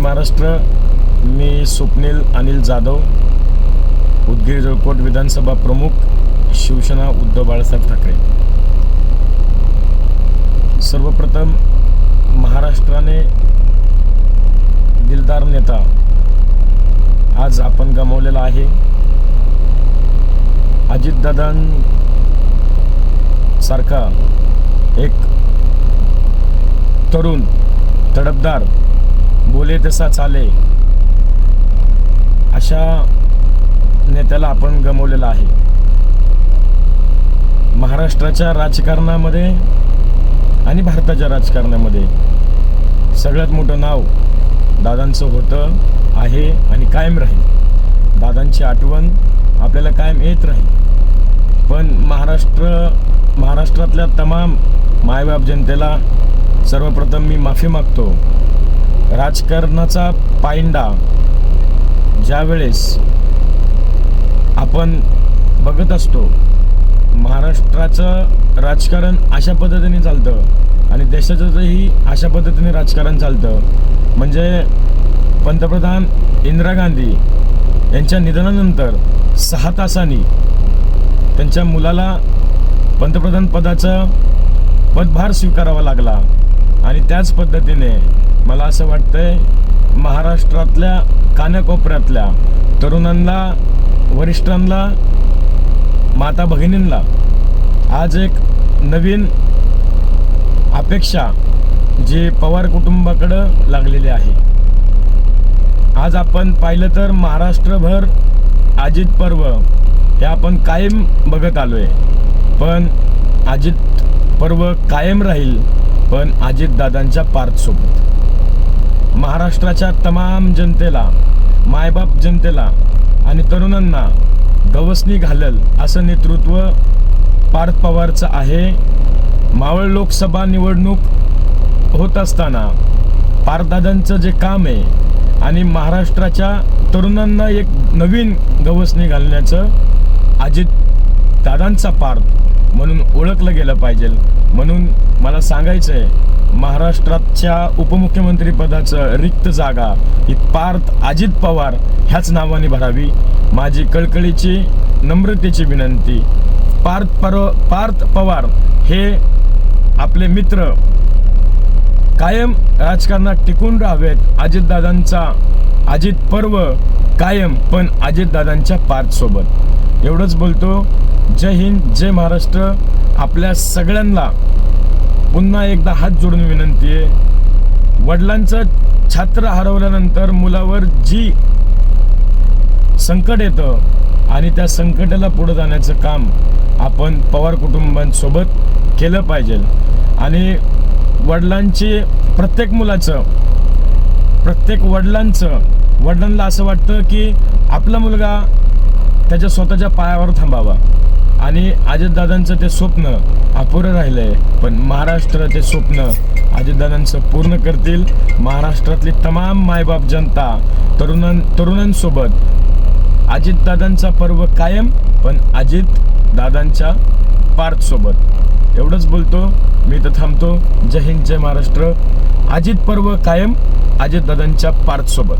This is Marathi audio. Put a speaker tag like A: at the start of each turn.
A: महाराष्ट्र मी स्वप्नील अनिल जाधव उदगीर जळकोट विधानसभा प्रमुख शिवसेना उद्धव बाळासाहेब ठाकरे. सर्वप्रथम महाराष्ट्राने दिलदार नेता आज आपण गमावलेला आहे. अजितदादांसारखा एक तरुण तडपदार बोले तसा चाले अशा नेत्याला आपण गमावलेला आहे. महाराष्ट्राच्या राजकारणामध्ये आणि भारताच्या राजकारणामध्ये सगळ्यात मोठं नाव दादांचं होतं आहे आणि कायम राहील. दादांची आठवण आपल्याला कायम येत राहील. पण महाराष्ट्र महाराष्ट्रातल्या तमाम मायबाप जनतेला सर्वप्रथम मी माफी मागतो. राजकारणाचा पायंडा ज्यावेळेस आपण बघत असतो महाराष्ट्राचं राजकारण अशा पद्धतीने चालतं आणि देशाचंही अशा पद्धतीने राजकारण चालतं. म्हणजे पंतप्रधान इंदिरा गांधी यांच्या निधनानंतर सहा तासांनी त्यांच्या मुलाला पंतप्रधान पदाचा पदभार स्वीकारावा लागला आणि त्याच पद्धतीने मला असं वाटतंय महाराष्ट्रातल्या कानाकोपऱ्यातल्या तरुणांना वरिष्ठांना माता भगिनींना आज एक नवीन अपेक्षा जी पवार कुटुंबाकडं लागलेली आहे. आज आपण पाहिलं तर महाराष्ट्रभर अजित पर्व हे आपण कायम बघत आलोय. पण अजित पर्व कायम राहील पण अजितदादांच्या पार्थसोबत महाराष्ट्राच्या तमाम जनतेला मायबाप जनतेला आणि तरुणांना गवसणी घालल असं नेतृत्व पार्थ पवारचं आहे. मावळ लोकसभा निवडणूक होत असताना पारदादांचं जे काम आहे आणि महाराष्ट्राच्या तरुणांना एक नवीन गवसणी घालण्याचं अजित दादांचा पार्थ म्हणून ओळखलं गेलं पाहिजे. म्हणून मला सांगायचं आहे महाराष्ट्राच्या उपमुख्यमंत्री पदाचं रिक्त जागा ही पार्थ अजित पवार ह्याच नावाने भरावी. माझी कळकळीची नम्रतेची विनंती. पार्थ पर पार्थ पवार हे आपले मित्र कायम राजकारणात टिकून राहावेत अजितदादांचा अजित पर्व कायम पण अजितदादांच्या पार्थ सोबत एवढंच बोलतो. जय हिंद जय महाराष्ट्र. आपल्या सगळ्यांना पुन्हा एकदा हात जोडून विनंती आहे. वडिलांचं छात्र हरवल्यानंतर मुलावर जी संकट येतं आणि त्या संकटाला पुढे जाण्याचं काम आपण पवार कुटुंबांसोबत केलं पाहिजे. आणि वडिलांची प्रत्येक मुलाचं प्रत्येक वडिलांचं वडिलांना असं वाटतं की आपला मुलगा त्याच्या स्वतःच्या पायावर थांबावा. आणि अजितदादांचं ते स्वप्न अपुरं राहिलं आहे पण महाराष्ट्र ते स्वप्न अजितदादांचं पूर्ण करतील. महाराष्ट्रातली तमाम मायबाप जनता तरुणां तरुणांसोबत अजितदादांचा पर्व कायम पण अजित दादांच्या पार्थसोबत. एवढंच बोलतो. मी तर थांबतो. जय हिंद जय महाराष्ट्र. अजित पर्व कायम. अजितदादांच्या पार्थसोबत